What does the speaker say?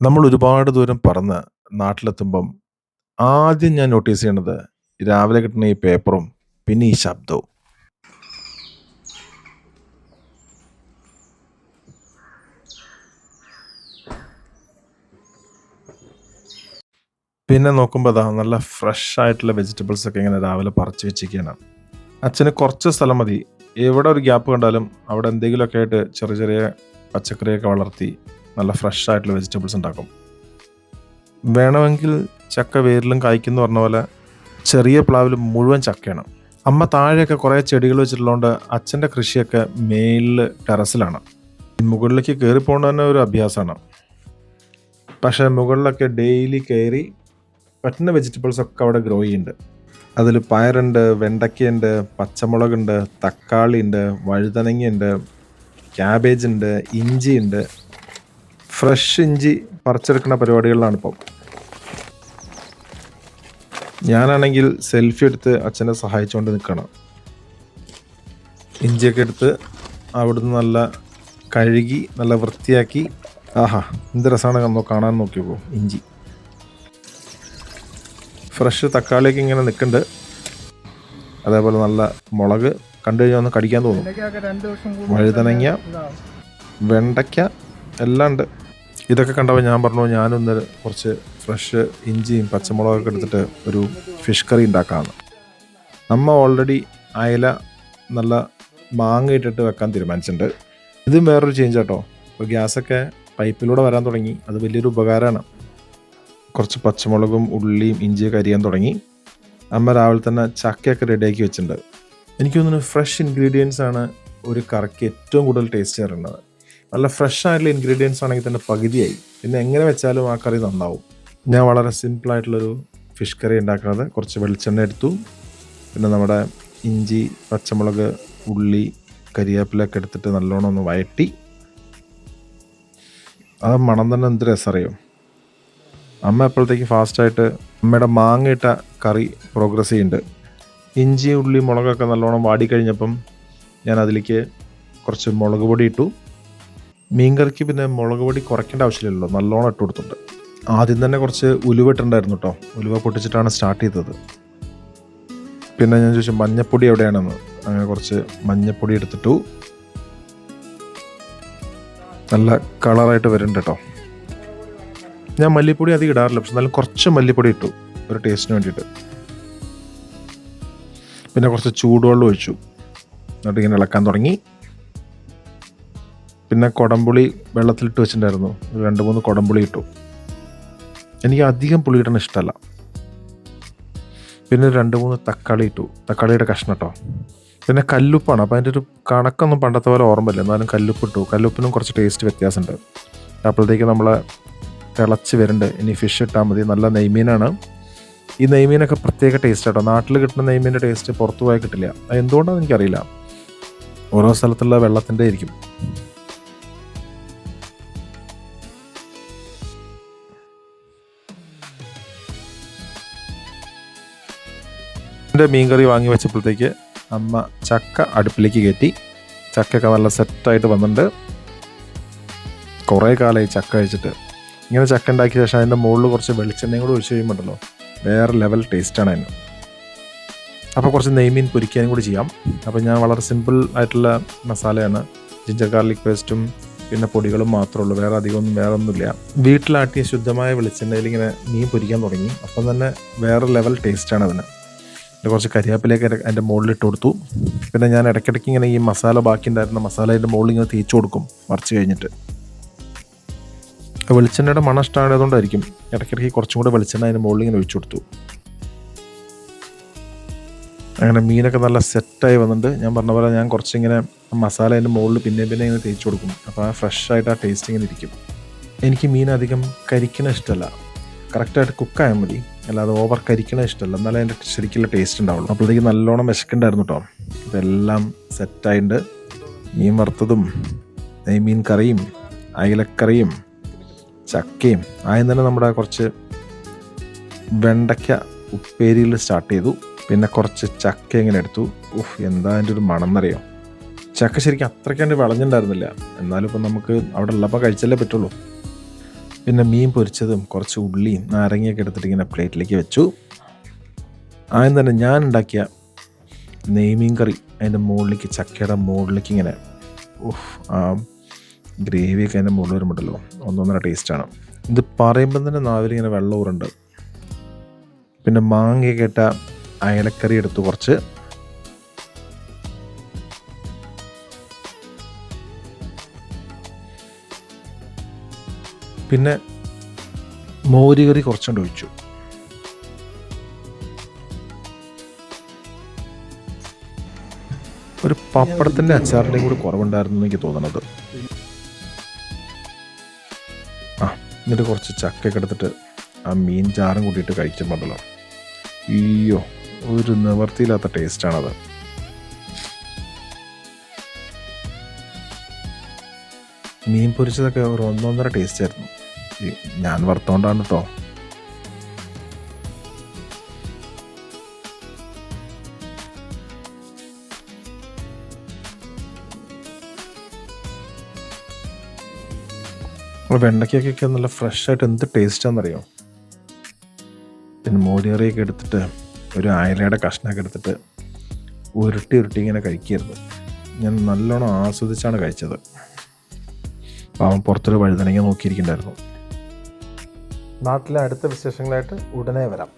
നമ്മൾ ഒരുപാട് ദൂരം പറന്ന് നാട്ടിലെത്തുമ്പം ആദ്യം ഞാൻ നോട്ടീസ് ചെയ്യണത് രാവിലെ കിട്ടുന്ന ഈ പേപ്പറും പിന്നെ ഈ ശബ്ദവും. പിന്നെ നോക്കുമ്പോൾ അതാ നല്ല ഫ്രഷ് ആയിട്ടുള്ള വെജിറ്റബിൾസ് ഒക്കെ ഇങ്ങനെ രാവിലെ പറിച്ചു വെച്ചിരിക്കുകയാണ് അച്ഛന് കുറച്ച് സ്ഥലം മതി. എവിടെ ഒരു ഗ്യാപ്പ് കണ്ടാലും അവിടെ എന്തെങ്കിലുമൊക്കെ ആയിട്ട് ചെറിയ ചെറിയ പച്ചക്കറിയൊക്കെ വളർത്തി നല്ല ഫ്രഷ് ആയിട്ടുള്ള വെജിറ്റബിൾസ് ഉണ്ടാക്കും. വേണമെങ്കിൽ ചക്ക വേരിലും കായ്ക്കുന്നു പറഞ്ഞ പോലെ ചെറിയ പ്ലാവിൽ മുഴുവൻ ചക്കയാണ്. അമ്മ താഴെയൊക്കെ കുറേ ചെടികൾ വെച്ചിട്ടുള്ളതുകൊണ്ട് അച്ഛന്റെ കൃഷിയൊക്കെ മേലിൽ ടെറസിലാണ്. മുകളിലേക്ക് കയറി പോകേണ്ട തന്നെ ഒരു അഭ്യാസമാണ്. പക്ഷേ മുകളിലൊക്കെ ഡെയിലി കയറി പറ്റുന്ന വെജിറ്റബിൾസ് ഒക്കെ അവിടെ ഗ്രോ ചെയ്യുന്നുണ്ട്. അതിൽ പയറുണ്ട് വെണ്ടയ്ക്കയുണ്ട് പച്ചമുളകുണ്ട് തക്കാളി ഉണ്ട് വഴുതനങ്ങയുണ്ട് ക്യാബേജ് ഉണ്ട് ഇഞ്ചി ഉണ്ട് ഫ്രഷ് ഇഞ്ചി പറിച്ചെടുക്കുന്ന പരിപാടികളിലാണ് ഇപ്പം ഞാനാണെങ്കിൽ സെൽഫി എടുത്ത് അച്ഛനെ സഹായിച്ചുകൊണ്ട് നിൽക്കണം ഇഞ്ചിയൊക്കെ എടുത്ത് അവിടുന്ന് നല്ല കഴുകി നല്ല വൃത്തിയാക്കി. ആഹാ എന്ത് രസമാണ് കാണാൻ നോക്കിയപ്പോൾ ഇഞ്ചി. ഫ്രഷ് തക്കാളിയൊക്കെ ഇങ്ങനെ നിൽക്കുന്നുണ്ട്. അതേപോലെ നല്ല മുളക് കണ്ടു കഴിഞ്ഞാൽ ഒന്ന് കടിക്കാൻ തോന്നും. വഴുതനങ്ങ വെണ്ടയ്ക്ക എല്ലാം ഉണ്ട്. ഇതൊക്കെ കണ്ടപ്പോൾ ഞാൻ പറഞ്ഞു ഞാനൊന്ന് കുറച്ച് ഫ്രഷ് ഇഞ്ചിയും പച്ചമുളകൊക്കെ എടുത്തിട്ട് ഒരു ഫിഷ് കറി ഉണ്ടാക്കാമെന്ന്. അമ്മ ഓൾറെഡി അയല നല്ല മാങ്ങ ഇട്ടിട്ട് വെക്കാൻ തീരുമാനിച്ചിട്ടുണ്ട്. ഇതും വേറൊരു ചേഞ്ച് കേട്ടോ ഇപ്പോൾ ഗ്യാസൊക്കെ പൈപ്പിലൂടെ വരാൻ തുടങ്ങി. അത് വലിയൊരു ഉപകാരമാണ്. കുറച്ച് പച്ചമുളകും ഉള്ളിയും ഇഞ്ചിയൊക്കെ അരിയാൻ തുടങ്ങി. അമ്മ രാവിലെ തന്നെ ചക്കയൊക്കെ റെഡിയാക്കി വെച്ചിട്ടുണ്ട്. എനിക്ക് തോന്നുന്നു ഫ്രഷ് ഇൻഗ്രീഡിയൻസ് ആണ് ഒരു കറിക്ക് ഏറ്റവും കൂടുതൽ ടേസ്റ്റ് തരുന്നത്. നല്ല ഫ്രഷ് ആയിട്ടുള്ള ഇൻഗ്രീഡിയൻസ് ആണെങ്കിൽ തന്നെ പകുതിയായി. പിന്നെ എങ്ങനെ വെച്ചാലും ആ കറി നന്നാവും. ഞാൻ വളരെ സിമ്പിൾ സിമ്പിളായിട്ടുള്ളൊരു ഫിഷ് കറി ഉണ്ടാക്കുന്നത് കുറച്ച് വെളിച്ചെണ്ണ എടുത്തു. പിന്നെ നമ്മുടെ ഇഞ്ചി പച്ചമുളക് ഉള്ളി കരിയാപ്പിലൊക്കെ എടുത്തിട്ട് നല്ലോണം ഒന്ന് വഴറ്റി അത് മണം തന്നെ എന്ത് രസം അറിയോ? അമ്മ എപ്പോഴത്തേക്ക് ഫാസ്റ്റായിട്ട് അമ്മയുടെ മാങ്ങയിട്ട കറി പ്രോഗ്രസ് ചെയ്യുന്നുണ്ട്. ഇഞ്ചി ഉള്ളി മുളകൊക്കെ നല്ലോണം വാടിക്കഴിഞ്ഞപ്പം ഞാൻ അതിലേക്ക് കുറച്ച് മുളക് പൊടി ഇട്ടു. മീൻകറിക്ക് പിന്നെ മുളക് പൊടി കുറയ്ക്കേണ്ട ആവശ്യമില്ലല്ലോ. നല്ലോണം ഇട്ട് ആദ്യം തന്നെ കുറച്ച് ഉലുവ ഇട്ടുണ്ടായിരുന്നു കേട്ടോ. ഉലുവ പൊട്ടിച്ചിട്ടാണ് സ്റ്റാർട്ട് ചെയ്തത്. പിന്നെ ഞാൻ ചോദിച്ചു മഞ്ഞപ്പൊടി എവിടെയാണെന്ന്? അങ്ങനെ കുറച്ച് മഞ്ഞപ്പൊടി എടുത്തിട്ടു. നല്ല കളറായിട്ട് വരുന്നുണ്ട് കേട്ടോ. ഞാൻ മല്ലിപ്പൊടി അധികം ഇടാറില്ല പക്ഷെ എന്നാലും കുറച്ച് മല്ലിപ്പൊടി ഇട്ടു. ഒരു ടേസ്റ്റിന് വേണ്ടിയിട്ട്. പിന്നെ കുറച്ച് ചൂടുവെള്ളം ഒഴിച്ചു. എന്നിട്ട് ഇങ്ങനെ ഇളക്കാൻ തുടങ്ങി. പിന്നെ കുടംപുളി വെള്ളത്തിലിട്ട് വെച്ചിട്ടുണ്ടായിരുന്നു. രണ്ട് മൂന്ന് കുടംപുളി ഇട്ടു. എനിക്ക് അധികം പുളി ഇടണ ഇഷ്ടമല്ല. പിന്നെ രണ്ട് മൂന്ന് തക്കാളി ഇട്ടു. തക്കാളിയുടെ കഷ്ണം കേട്ടോ. പിന്നെ കല്ലുപ്പാണ്. അപ്പോൾ അതിന്റെ ഒരു കണക്കൊന്നും പണ്ടത്തെ പോലെ ഓർമ്മയില്ല. എന്നാലും കല്ലുപ്പ് ഇട്ടു. കല്ലുപ്പിനും കുറച്ച് ടേസ്റ്റ് വ്യത്യാസമുണ്ട്. അപ്പോഴത്തേക്ക് നമ്മൾ തിളച്ച് വരുന്നുണ്ട് ഇനി ഫിഷ് ഇട്ടാൽ മതി. നല്ല നെയ്മീനാണ്. ഈ നെയ്മീനൊക്കെ പ്രത്യേക ടേസ്റ്റ് കേട്ടോ നാട്ടിൽ കിട്ടുന്ന നെയ്മീന്റെ ടേസ്റ്റ് പുറത്തു പോയാൽ കിട്ടില്ല. അത് എന്തുകൊണ്ടാണെന്ന് എനിക്കറിയില്ല. ഓരോ സ്ഥലത്തുള്ള വെള്ളത്തിന്റെ ആയിരിക്കും. എന്റെ മീൻകറി വാങ്ങി വെച്ചപ്പോഴത്തേക്ക് അമ്മ ചക്ക അടുപ്പിലേക്ക് കയറ്റി. ചക്കയൊക്കെ നല്ല സെറ്റായിട്ട് വന്നിട്ടുണ്ട്. കുറേ കാലമായി ചക്ക കഴിച്ചിട്ട്. ഇങ്ങനെ ചക്ക ഉണ്ടാക്കിയ ശേഷം അതിന്റെ മുകളിൽ കുറച്ച് വെളിച്ചെണ്ണയും കൂടെ ഒഴിച്ച് കഴിയുമ്പോണ്ടല്ലോ വേറെ ലെവൽ ടേസ്റ്റാണ് അതിന്. അപ്പോൾ കുറച്ച് നെയ്മീൻ പൊരിക്കാനും കൂടി ചെയ്യാം. അപ്പോൾ ഞാൻ വളരെ സിമ്പിൾ ആയിട്ടുള്ള മസാലയാണ്. ജിഞ്ചർ ഗാർലിക് പേസ്റ്റും പിന്നെ പൊടികളും മാത്രമേ ഉള്ളൂ. വേറെ അധികമൊന്നും വേറെ ഒന്നുമില്ല. വീട്ടിലാട്ടിയ ശുദ്ധമായ വെളിച്ചെണ്ണയിൽ ഇങ്ങനെ മീൻ പൊരിക്കാൻ തുടങ്ങി. അപ്പം തന്നെ വേറെ ലെവൽ ടേസ്റ്റാണ് അതിന്. പിന്നെ കുറച്ച് കരിയാപ്പിലേക്ക് അതിന്റെ മുകളിൽ ഇട്ട് കൊടുത്തു. പിന്നെ ഞാൻ ഇടയ്ക്കിടയ്ക്ക് ഇങ്ങനെ ഈ മസാല ബാക്കി ഉണ്ടായിരുന്ന മസാല അതിന്റെ മുകളിൽ ഇങ്ങനെ തേച്ച് കൊടുക്കും മറിച്ച് കഴിഞ്ഞിട്ട്. വെളിച്ചെണ്ണയുടെ മണം ഇഷ്ടമായതുകൊണ്ടായിരിക്കും ഇടയ്ക്കിടയ്ക്ക് കുറച്ചും കൂടെ വെളിച്ചെണ്ണ അതിന്റെ മുകളിൽ ഇങ്ങനെ ഒഴിച്ചു കൊടുത്തു. അങ്ങനെ മീനൊക്കെ നല്ല സെറ്റായി വന്നിട്ടുണ്ട്. ഞാൻ പറഞ്ഞ പോലെ ഞാൻ കുറച്ചിങ്ങനെ മസാല അതിന്റെ മുകളിൽ പിന്നെ പിന്നെ ഇങ്ങനെ തേച്ച് കൊടുക്കും. അപ്പോൾ ആ ഫ്രഷ് ആയിട്ട് ആ ടേസ്റ്റ് ഇങ്ങനെ ഇരിക്കും. എനിക്ക് മീൻ അധികം കരിക്കണ ഇഷ്ടമല്ല. കറക്റ്റായിട്ട് കുക്കായാൽ മതി. അല്ലാതെ ഓവർ കരിക്കണ ഇഷ്ടമല്ല. എന്നാലും അതിന്റെ ശരിക്കുള്ള ടേസ്റ്റ് ഉണ്ടാവുള്ളൂ. അപ്പോഴത്തേക്ക് നല്ലോണം വിശക്കുണ്ടായിരുന്നു കേട്ടോ ഇതെല്ലാം സെറ്റായിട്ടുണ്ട് മീൻ വറുത്തതും നെയ്മീൻ കറിയും അയലക്കറിയും ചക്കയും. ആദ്യം തന്നെ നമ്മുടെ കുറച്ച് വെണ്ടയ്ക്ക ഉപ്പേരിയിൽ സ്റ്റാർട്ട് ചെയ്തു. പിന്നെ കുറച്ച് ചക്ക ഇങ്ങനെ എടുത്തു. ഉഫ് എന്താ അതിന്റെ ഒരു മണം എന്നറിയോ ചക്ക ശരിക്കും അത്രയ്ക്കാണ്ട് വിളഞ്ഞിട്ടുണ്ടായിരുന്നില്ല എന്നാലും ഇപ്പം നമുക്ക് അവിടെ ഉള്ളപ്പോൾ കഴിച്ചല്ലേ പറ്റുള്ളൂ. പിന്നെ മീൻ പൊരിച്ചതും കുറച്ച് ഉള്ളിയും നാരങ്ങയൊക്കെ എടുത്തിട്ട് ഇങ്ങനെ പ്ലേറ്റിലേക്ക് വെച്ചു. ആദ്യം തന്നെ ഞാൻ ഉണ്ടാക്കിയ നെയ്മീൻ കറി അതിന്റെ മുകളിലേക്ക് ചക്കയുടെ മുകളിലേക്ക് ഇങ്ങനെ ഓഹ് ആ ഗ്രേവിയൊക്കെ അതിന്റെ മുകളിൽ വരുമ്പോണ്ടല്ലോ ഒന്നൊന്നര ടേസ്റ്റാണ് ഇത് പറയുമ്പം തന്നെ നാവിലിങ്ങനെ വെള്ളം ഊറുണ്ട്. പിന്നെ മാങ്ങയൊക്കെ ഇട്ട അയലക്കറി എടുത്തു കുറച്ച്. പിന്നെ മോരുകറി കുറച്ചുകൊണ്ട് ഒഴിച്ചു. ഒരു പപ്പടത്തിന്റെ അച്ചാറിന്റെയും കൂടി കുറവുണ്ടായിരുന്നു എനിക്ക് തോന്നണത്. ആ എന്നിട്ട് കുറച്ച് ചക്കയൊക്കെ എടുത്തിട്ട് ആ മീൻ ചാറും കൂട്ടിയിട്ട് കഴിക്കുമ്പോണ്ടല്ലോ. അയ്യോ ഒരു നിവർത്തിയില്ലാത്ത ടേസ്റ്റാണത് മീൻ പൊരിച്ചതൊക്കെ ഒരു ഒന്നൊന്നര ടേസ്റ്റ് ആയിരുന്നു ഞാൻ വറുത്തോണ്ടാണ് കേട്ടോ വെണ്ടയ്ക്കൊക്കെ നല്ല ഫ്രഷ് ആയിട്ട് എന്ത് ടേസ്റ്റാണെന്നറിയോ പിന്നെ മോരിയറിയൊക്കെ എടുത്തിട്ട് ഒരു അയലയുടെ കഷ്ണമൊക്കെ എടുത്തിട്ട് ഉരുട്ടി ഉരുട്ടി ഇങ്ങനെ കഴിക്കരുത്. ഞാൻ നല്ലോണം ആസ്വദിച്ചാണ് കഴിച്ചത്. പാവം പുറത്തൊരു വഴുതനങ്ങ നോക്കിയിരിക്കണ്ടായിരുന്നു നാട്ടിലെ അടുത്ത വിശേഷങ്ങളായിട്ട് ഉടനെ വരാം.